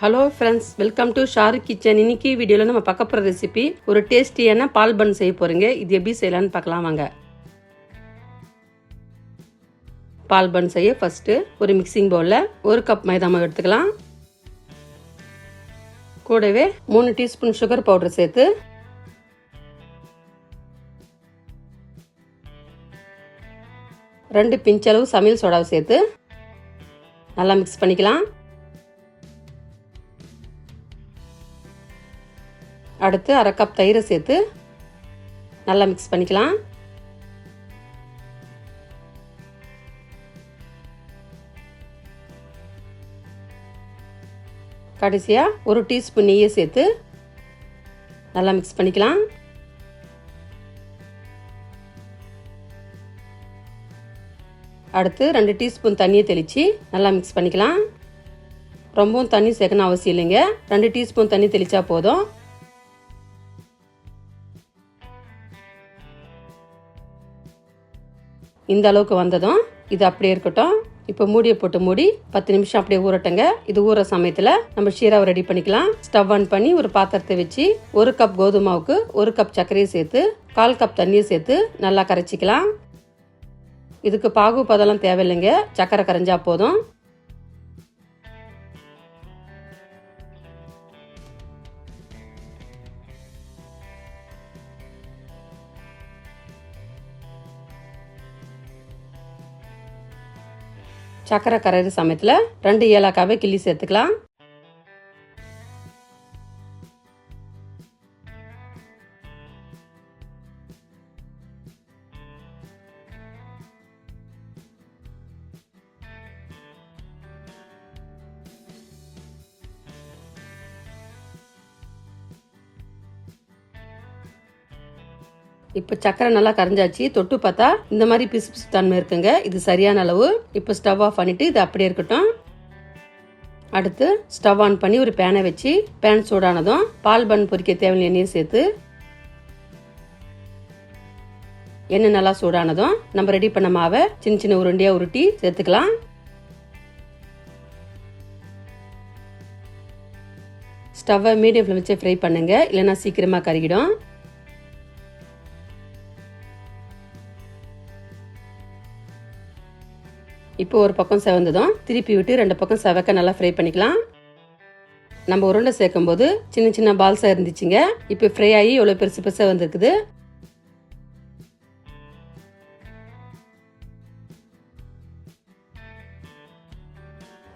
Hello friends welcome to Sharu kitchen இன்னைக்கு வீடியோவில் நம்ம பார்க்க போகிற ரெசிபி ஒரு டேஸ்டியான பால் பன் செய்ய போகிறீங்க இது எப்படி செய்யலான்னு பார்க்கலாம் வாங்க. பால் பன் செய்ய ஃபஸ்ட்டு ஒரு மிக்சிங் பவுலில் ஒரு கப் மைதா மாவு எடுத்துக்கலாம். கூடவே மூணு டீஸ்பூன் சுகர் பவுடர் சேர்த்து ரெண்டு பிஞ்ச் அளவு சமையல் சோடாவை சேர்த்து நல்லா மிக்ஸ் பண்ணிக்கலாம். அடுத்து அரை கப் தயிரை சேர்த்து நல்லா மிக்ஸ் பண்ணிக்கலாம். கடைசியாக ஒரு டீஸ்பூன் நெய்யை சேர்த்து நல்லா மிக்ஸ் பண்ணிக்கலாம். அடுத்து ரெண்டு டீஸ்பூன் தண்ணியை தெளித்து நல்லா மிக்ஸ் பண்ணிக்கலாம். ரொம்பவும் தண்ணி சேர்க்கணும் அவசியம் இல்லைங்க. ரெண்டு டீஸ்பூன் தண்ணி தெளித்தா போதும். இந்த அளவுக்கு வந்ததும் இது அப்படியே இருக்கட்டும். இப்போ மூடியை போட்டு மூடி பத்து நிமிஷம் அப்படியே ஊறட்டங்க. இது ஊற சமயத்தில் நம்ம ஷீராவை ரெடி பண்ணிக்கலாம். ஸ்டவ் ஆன் பண்ணி ஒரு பாத்திரத்தை வச்சு ஒரு கப் கோதுமாவுக்கு ஒரு கப் சர்க்கரையை சேர்த்து கால் கப் தண்ணியை சேர்த்து நல்லா கரைச்சிக்கலாம். இதுக்கு பாகு பதெல்லாம் தேவையில்லைங்க. சக்கரை கரைஞ்சா போதும். சக்கரை கரையிற சமயத்தில் ரெண்டு ஏலக்காவை கிள்ளி சேர்த்துக்கலாம். இப்போ சக்கரை நல்லா கரைஞ்சாச்சு. தொட்டு பார்த்தா இந்த மாதிரி பிசு பிசு தன்மை இருக்குங்க. இது சரியான அளவு. இப்போ ஸ்டவ் ஆஃப் பண்ணிட்டு இது அப்படியே இருக்கட்டும். அடுத்து ஸ்டவ் ஆன் பண்ணி ஒரு பேனை வச்சு பேன் சூடானதும் பால் பன் பொரிக்க தேவையான எண்ணெயை சேர்த்து எண்ணெய் நல்லா சூடானதும் நம்ம ரெடி பண்ண மாவை சின்ன சின்ன உருண்டையாக உருட்டி சேர்த்துக்கலாம். ஸ்டவ்வை மீடியம் ஃப்ளேம் வச்சு ஃப்ரை பண்ணுங்க. இல்லைன்னா சீக்கிரமாக கருகிடும். இப்போ ஒரு பக்கம் செவந்ததும் திருப்பி விட்டு ரெண்டு பக்கம் செவக்க நல்லா ஃப்ரை பண்ணிக்கலாம். நம்ம உருண்டை சேர்க்கும் போது சின்ன சின்ன பால்ஸாக இருந்துச்சுங்க. இப்போ ஃப்ரை ஆகி எவ்வளோ பெருசு பெருசாக வந்திருக்குது.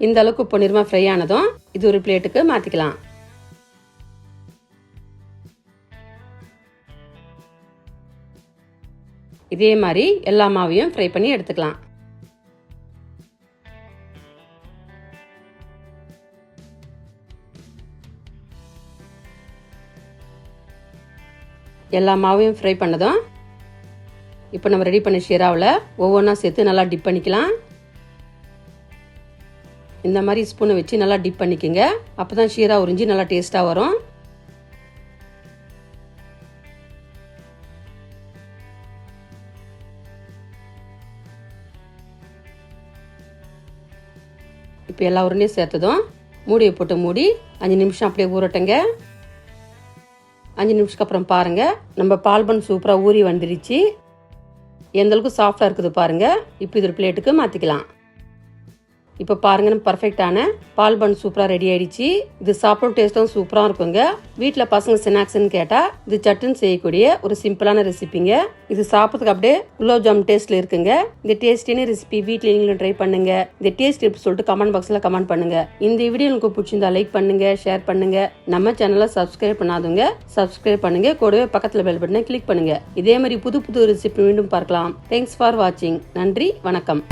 இந்த அளவுக்கு பொன்னிறமா ஃப்ரை ஆனதும் இது ஒரு பிளேட்டுக்கு மாற்றிக்கலாம் இதே மாதிரி எல்லா மாவையும் ஃப்ரை பண்ணி எடுத்துக்கலாம். எல்லா மாவையும் ஃப்ரை பண்ணதும் இப்போ நம்ம ரெடி பண்ண ஷீராவில் ஒவ்வொன்றா சேர்த்து நல்லா டிப் பண்ணிக்கலாம். இந்த மாதிரி ஸ்பூனை வச்சு நல்லா டிப் பண்ணிக்கோங்க. அப்போ தான் ஷீரா உறிஞ்சி நல்லா டேஸ்ட்டாக வரும். இப்போ எல்லா உருண்டையும் சேர்த்ததும் மூடியை போட்டு மூடி அஞ்சு நிமிஷம் அப்படியே ஊறட்டுங்க. அஞ்சு நிமிஷத்துக்கு அப்புறம் பாருங்கள் நம்ம பால்பன் சூப்பராக ஊறி வந்துடுச்சு எந்த அளவுக்கு சாஃப்டாக இருக்குது பாருங்கள் இப்போ இது ஒரு பிளேட்டுக்கு மாற்றிக்கலாம் இப்போ பாருங்க நம்ம பர்ஃபெக்டான பால் பன் சூப்பராக ரெடி ஆயிடுச்சு. இது சாப்பிடும் டேஸ்ட்டும் சூப்பராக இருக்குங்க. வீட்டில் பசங்க ஸ்நாக்ஸ்ன்னு கேட்டால் இது சட்டுன்னு செய்யக்கூடிய ஒரு சிம்பிளான ரெசிபிங்க இது சாப்பிட்றதுக்கு அப்படியே குலோப் ஜாம் டேஸ்ட்ல இருக்குங்க. இந்த டேஸ்டியான ரெசிபி வீட்டில் நீங்களும் ட்ரை பண்ணுங்க. இந்த டேஸ்ட் எப்படி சொல்லிட்டு கமெண்ட் பாக்ஸில் கமெண்ட் பண்ணுங்க. இந்த வீடியோ உங்களுக்கு பிடிச்சிருந்தா லைக் பண்ணுங்க ஷேர் பண்ணுங்க. நம்ம சேனலை சப்ஸ்கிரைப் பண்ணாதவங்க சப்ஸ்கிரைப் பண்ணுங்க. கூடவே பக்கத்தில் பெல் பட்டனை கிளிக் பண்ணுங்க. இதே மாதிரி புது புது ரெசிபி மீண்டும் பார்க்கலாம். தேங்க்ஸ் ஃபார் வாட்சிங் நன்றி வணக்கம்.